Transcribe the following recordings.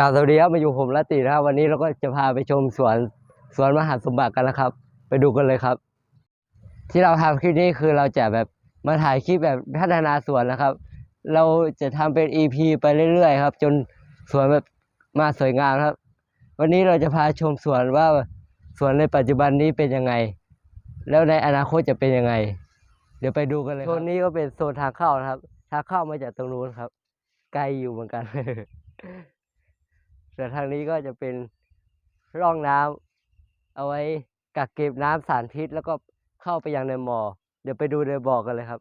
กล่าวสวัสดีครับมาอยู่ผมละตินะครับ วันนี้เราก็จะพาไปชมสวนสวนมหาสมบัติกันนะครับ ไปดูกันเลยครับ ที่เราทำคลิปนี้คือเราจะแบบมาถ่ายคลิปแบบพัฒนาสวนนะครับ เราจะทำเป็น EP ไปเรื่อยๆครับ จนสวนแบบมาสวยงามครับ วันนี้เราจะพาชมสวนว่าสวนในปัจจุบันนี้เป็นยังไง แล้วในอนาคตจะเป็นยังไง เดี๋ยวไปดูกันเลยครับโซนนี้ก็เป็นโซนทางเข้านะครับ ทางเข้ามาจากตรงนู้นครับ ไกลอยู่เหมือนกัน ส่วนทางนี้ก็จะเป็นร่องน้ำเอาไว้กักเก็บน้ำสารพิษ แล้วก็เข้าไปยังในบ่อเดี๋ยวไปดูในบ่อกันเลยครับ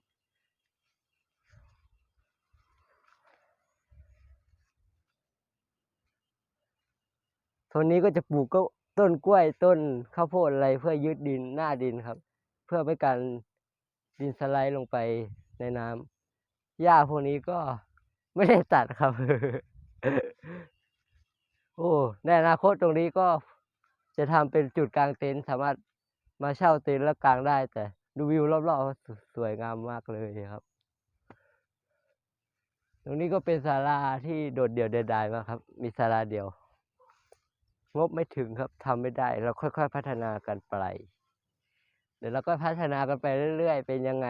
โซนนี้ก็จะปลูกก็ต้นกล้วยต้นข้าวโพดอะไรเพื่อยึดดินหน้าดินครับ เพื่อไม่การดินสไลด์ลงไปในน้ำหญ้าพวกนี้ก็ไม่ได้ตัดครับ โอ้ในอนาคตตรงนี้ก็จะทำเป็นจุดกลางเต็นท์สามารถมาเช่าเต็นท์แล้วกางได้ แต่ดูวิวรอบๆสวยงามมากเลยครับ ตรงนี้ก็เป็นศาลาที่โดดเดี่ยวเดียวดายมากครับ มีศาลาเดียว งบไม่ถึงครับทำไม่ได้เราค่อยๆพัฒนากันไป เดี๋ยวเราก็พัฒนากันไปเรื่อย ๆ เป็นยังไง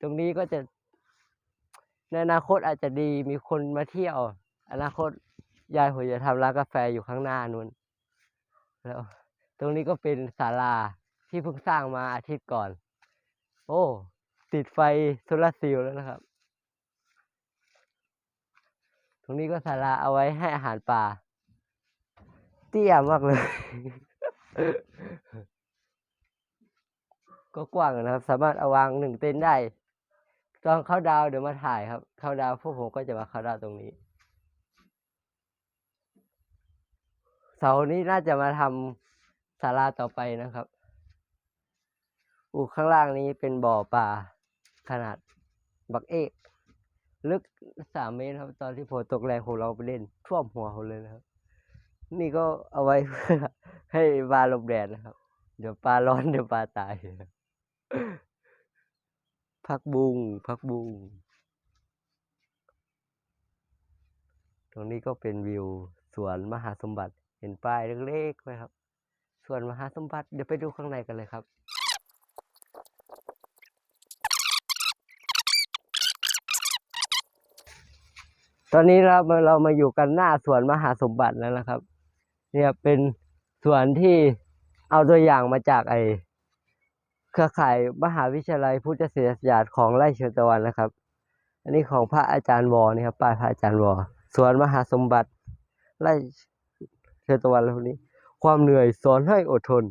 ตรงนี้ก็จะในอนาคตอาจจะดีมีคนมาเที่ยว อนาคต ยายผมจะทำร้านกาแฟอยู่ข้างหน้านู้นแล้ว ตรงนี้ก็เป็นศาลาที่เพิ่งสร้างมาอาทิตย์ก่อน โอ้ ติดไฟโซลาร์เซลล์แล้วนะครับ ตรงนี้ก็ศาลาเอาไว้ให้อาหารปลาเตี้ยมากเลย ก็กว้างนะครับ สามารถเอาวางหนึ่งเต็นได้ ตอนเข้าดาวเดี๋ยวมาถ่ายครับ เข้าดาวพวกผมก็จะมาเข้าดาวตรงนี้ เสานี้น่าจะมาทำศาลาต่อไปนะครับอูข้างล่างนี้เป็นบ่อปลาขนาดบักเอกลึกสามเมตรครับ ตอนที่ฝนตกแรงผมเราไปเล่นท่วมหัวผมเลยนะครับ นี่ก็เอาไว้ให้ปลาหลบแดดนะครับ เดี๋ยวปลาร้อนเดี๋ยวปลาตายพักบุงพักบุงตรงนี้ก็เป็นวิวสวนมหาสมบัติ เห็นป้ายเล็กๆไหมครับสวนมหาสมบัติเดี๋ยวไปดูข้างในกันเลยครับตอนนี้เรามาเรามาอยู่กันหน้าสวนมหาสมบัติแล้วนะครับ เนี่ยเป็นสวนที่เอาตัวอย่างมาจากไอเครือข่ายมหาวิทยาลัยพุทธศิลปศาสตร์ของไร่เชิญตะวันนะครับ อันนี้ของพระอาจารย์วอนี่ครับป้ายพระอาจารย์วอสวนมหาสมบัติไร่ เชิญตะวันแล้วนี้ ความเหนื่อยสอนให้อดทน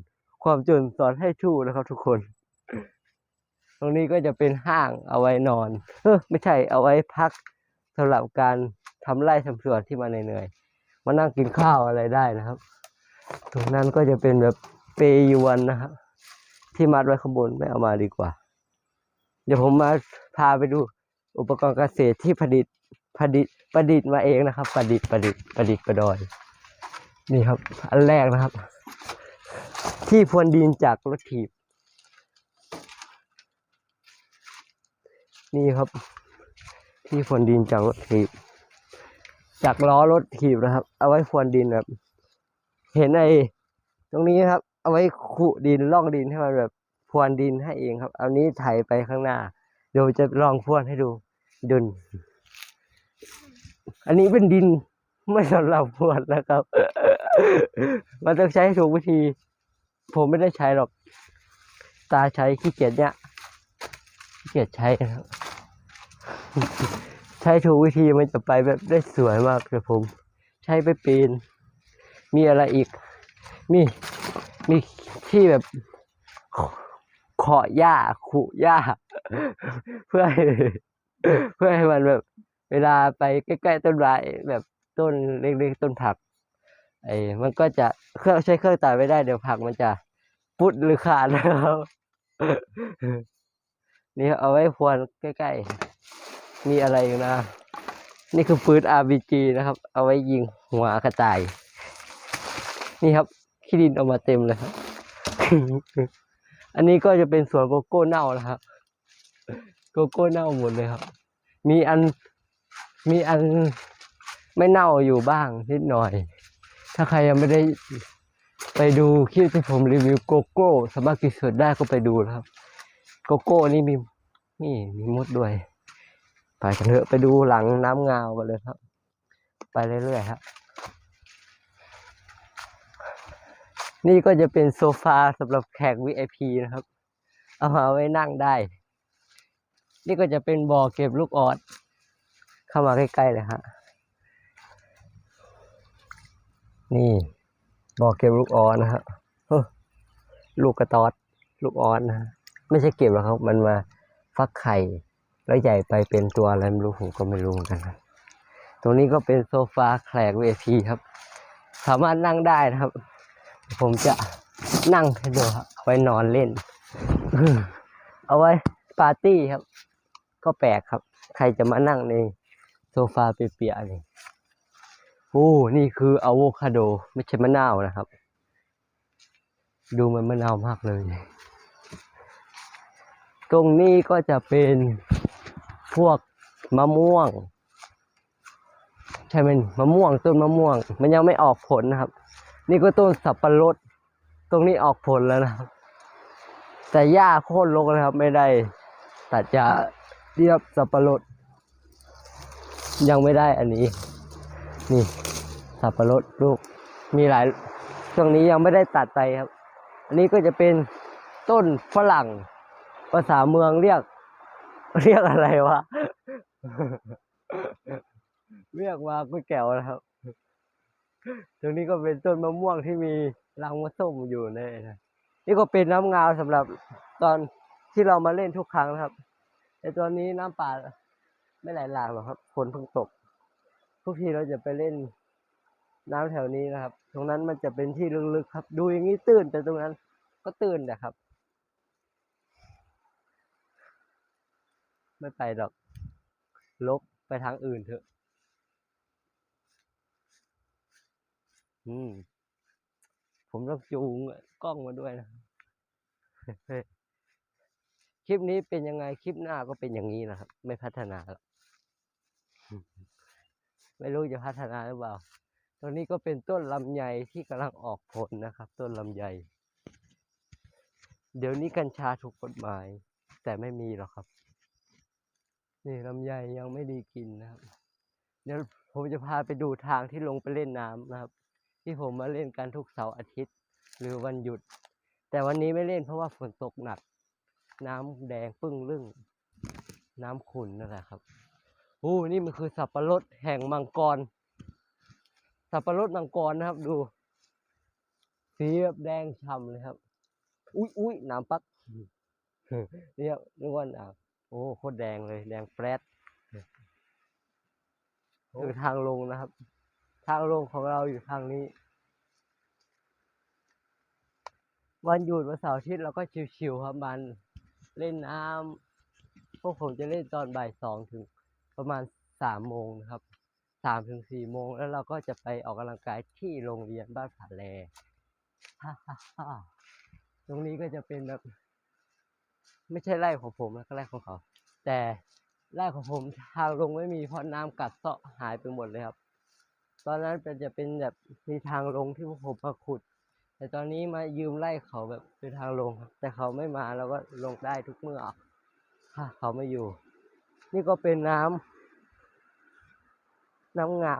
ความจนสอนให้ชู้นะครับ ทุกคน ตรงนี้ก็จะเป็นห้างเอาไว้นอนเออไม่ใช่เอาไว้พักสำหรับการทำไร่ทำสวนที่มาเหนื่อยๆมานั่งกินข้าวอะไรได้นะครับ ตรงนั้นก็จะเป็นแบบเปยวนนะครับที่มัดไว้ข้างบนไม่เอามาดีกว่า เดี๋ยวผมมาพาไปดูอุปกรณ์เกษตรที่ผลิตผลิตประดิษฐ์มาเองนะครับ ประดิษฐ์ประดิษฐ์ประดิษฐ์ประดอย นี่ครับ อันแรกนะครับ ที่พรวนดินจากรถถีบ นี่ครับ ที่พรวนดินจากรถถีบ จากล้อรถถีบนะครับ เอาไว้พรวนดินแบบเห็นไอ้ตรงนี้ครับ เอาไว้ขุดินล่องดินให้มันแบบพรวนดินให้เองครับ เอานี้ไถไปข้างหน้าเดี๋ยวจะลองพรวนให้ดูดุนอันนี้เป็นดิน ไม่สำหรับพรวนนะครับ มันต้องใช้ถูกวิธี ผมไม่ได้ใช้หรอก ตาใช้ขี้เกียจเนี่ยขี้เกียจใช้นะครับ ใช้ถูกวิธีมันจะไปแบบได้สวยมากเลยผม ใช้ไปปีน มีอะไรอีก มี มีที่แบบเคาะหญ้าขุหญ้า เพื่อเพื่อให้มันแบบ เวลาไปใกล้ๆต้นไม้แบบ ต้นเล็กๆต้นผักไอ้มันก็จะเครื่องใช้เครื่องตัดไม่ได้เดี๋ยวผักมันจะปุดหรือขาดนะครับนี่เอาไว้พรวนใกล้ๆมีอะไรอยู่นะ นี่คือปืน RPG นะครับ เอาไว้ยิงหัวกระต่าย นี่ครับขี้ดินออกมาเต็มเลยครับ อันนี้ก็จะเป็นสวนโกโก้เน่านะครับโกโก้เน่าหมดเลยครับ มีอันมีอัน ไม่เน่าอยู่บ้างนิดหน่อย ถ้าใครยังไม่ได้ไปดูคลิปที่ผมรีวิวโกโก้สามารถกินสดได้ก็ไปดูนะครับ โกโก้นี่มีนี่มีมดด้วยไปกันเถอะไปดูหลังน้ำงาวกันเลยครับ ไปเรื่อยๆครับ นี่ก็จะเป็นโซฟาสำหรับแขก VIP นะครับ เอามาไว้นั่งได้ นี่ก็จะเป็นบ่อเก็บลูกออด เข้ามาใกล้ๆเลยฮะ นี่บ่อเก็บลูกออสนะฮะเฮ้ลูกกระตอดลูกออสนะไม่ใช่เก็บหรอกครับ มันมาฟักไข่ แล้วใหญ่ไปเป็นตัวอะไรไม่รู้ผมก็ไม่รู้เหมือนกันครับตรงนี้ก็เป็นโซฟาแขก VIP ครับ สามารถนั่งได้นะครับ ผมจะนั่งให้ดูเอาไว้นอนเล่น เอาไว้ปาร์ตี้ครับ ก็แปลกครับ ใครจะมานั่งในโซฟาเปียๆนี่ โอ้ นี่คืออะโวคาโด ไม่ใช่มะนาวนะครับ ดูมันมะนาวมากเลย ตรงนี้ก็จะเป็นพวกมะม่วง ใช่ไหมนมะม่วงต้นมะม่วง มันยังไม่ออกผลนะครับ นี่ก็ต้นสับปะรด ตรงนี้ออกผลแล้วนะครับ แต่หญ้าโค่นลงนะครับ ไม่ได้ตัดหญ้าเรียบสับปะรด ยังไม่ได้อันนี้ นี่สับปะรดลูกมีหลายช่วงนี้ยังไม่ได้ตัดไปครับ อันนี้ก็จะเป็นต้นฝรั่ง ภาษาเมืองเรียก เรียกอะไรวะ เรียกว่าก๋วยแก้วนะครับ ตรงนี้ก็เป็นต้นมะม่วงที่มีรังมะส้มอยู่ในนะนี่ก็เป็นน้ำงาวสำหรับตอนที่เรามาเล่นทุกครั้งนะครับ แต่ตอนนี้น้ำป่าไม่ไหลหลากหรอกครับฝนเพิ่งตก ทุกทีเราจะไปเล่นน้ำแถวนี้นะครับ ตรงนั้นมันจะเป็นที่ลึกๆครับ ดูอย่างนี้ตื้นแต่ตรงนั้นก็ตื้นนะครับ ไม่ไปหรอก ลบไปทางอื่นเถอะ อืม ผมต้องจูงกล้องมาด้วยนะ คลิปนี้เป็นยังไง คลิปหน้าก็เป็นอย่างนี้นะครับ ไม่พัฒนาหรอก ไม่รู้จะพัฒนาหรือเปล่าตรงนี้ก็เป็นต้นลำไยที่กำลังออกผลนะครับ ต้นลำไย เดี๋ยวนี้กัญชาถูกกฎหมาย แต่ไม่มีหรอกครับ นี่ลำไยยังไม่ดีกินนะครับ เดี๋ยวผมจะพาไปดูทางที่ลงไปเล่นน้ำนะครับ ที่ผมมาเล่นกันทุกเสาร์อาทิตย์ หรือวันหยุด แต่วันนี้ไม่เล่นเพราะว่าฝนตกหนัก น้ำแดงปึ้งลึ่ง น้ำขุ่นนั่นแหละครับ โอ้นี่มันคือสับปะรดแห่งมังกร สับปะรดมังกรนะครับ ดู สีแบบแดงฉ่ำเลยครับ อุ้ยอุ้ยน้ำปักเนี่ยนึกว่าน้ำโอ้โคตรแดงเลย แดงแฟรดคือทางลงนะครับ ทางลงของเราอยู่ทางนี้ วันหยุดวันเสาร์อาทิตย์เราก็ชิวๆครับมัน เล่นน้ำพวกผมจะเล่นตอนบ่ายสองถึง ประมาณสามโมงนะครับสามถึงสี่โมงแล้วเราก็จะไปออกกำลังกายที่โรงเรียนบ้านผาแลฮ่าฮ่าฮ่าตรงนี้ก็จะเป็นแบบ ไม่ใช่ไร่ของผมนะก็ไร่ของเขา แต่ไร่ของผมทางลงไม่มีเพราะน้ำกัดเซาะหายไปหมดเลยครับ ตอนนั้นเป็นจะเป็นแบบมีทางลงที่พวกผมมาขุด แต่ตอนนี้มายืมไล่เขาแบบเป็นทางลงครับแต่เขาไม่มาเราก็ลงได้ทุกเมื่อถ้าเขาไม่อยู่ นี่ก็เป็นน้ำ น้ำเงา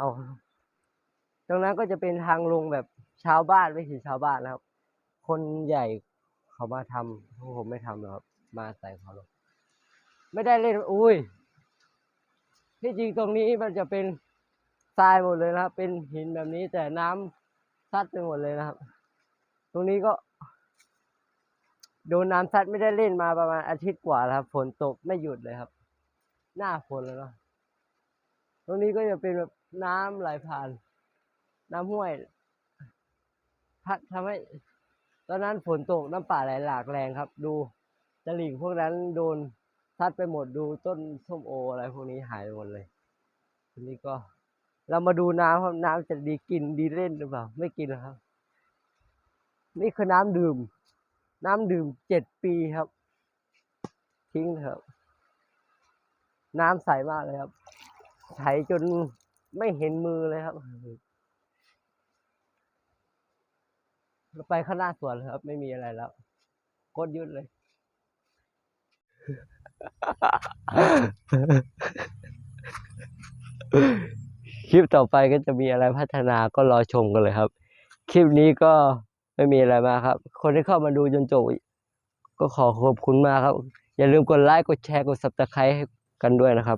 ตรงนั้นก็จะเป็นทางลงแบบชาวบ้านไม่ถึงชาวบ้านนะครับ คนใหญ่เขามาทำพวกผมไม่ทำหรอกครับ มาใส่เขาลง ไม่ได้เล่นอุ้ยที่จริงตรงนี้มันจะเป็นทรายหมดเลยนะครับ เป็นหินแบบนี้แต่น้ำซัดไปหมดเลยนะครับ ตรงนี้ก็โดนน้ำซัดไม่ได้เล่นมาประมาณอาทิตย์กว่าแล้วครับฝนตกไม่หยุดเลยครับ หน้าฝนแล้วเนาะ รงนี้ก็จะเป็นแบบน้ำไหลผ่าน น้ำห้วย พัดทำให้ ตอนนั้นฝนตกน้ำป่าไหลหลากแรงครับ ดูตลิ่งพวกนั้นโดนซัดไปหมดดูต้นส้มโออะไรพวกนี้หายไปหมดเลยทีนี้ก็ เรามาดูน้ำครับน้ำจะดีกินดีเล่นหรือเปล่า ไม่กินหรอกครับ นี่คือน้ำดื่ม น้ำดื่มเจ็ดปีครับ ทิ้งเถอะน้ำใสมากเลยครับ ใสจนไม่เห็นมือเลยครับเราไปข้างหน้าสวนครับ ไม่มีอะไรแล้วกดยุดเลย คลิปต่อไปก็จะมีอะไรพัฒนาก็รอชมกันเลยครับ คลิปนี้ก็ไม่มีอะไรมาครับ คนที่เข้ามาดูจนจบก็ขอขอบคุณมากครับ อย่าลืมกดไลค์กดแชร์กด subscribe ให้กันด้วยนะครับ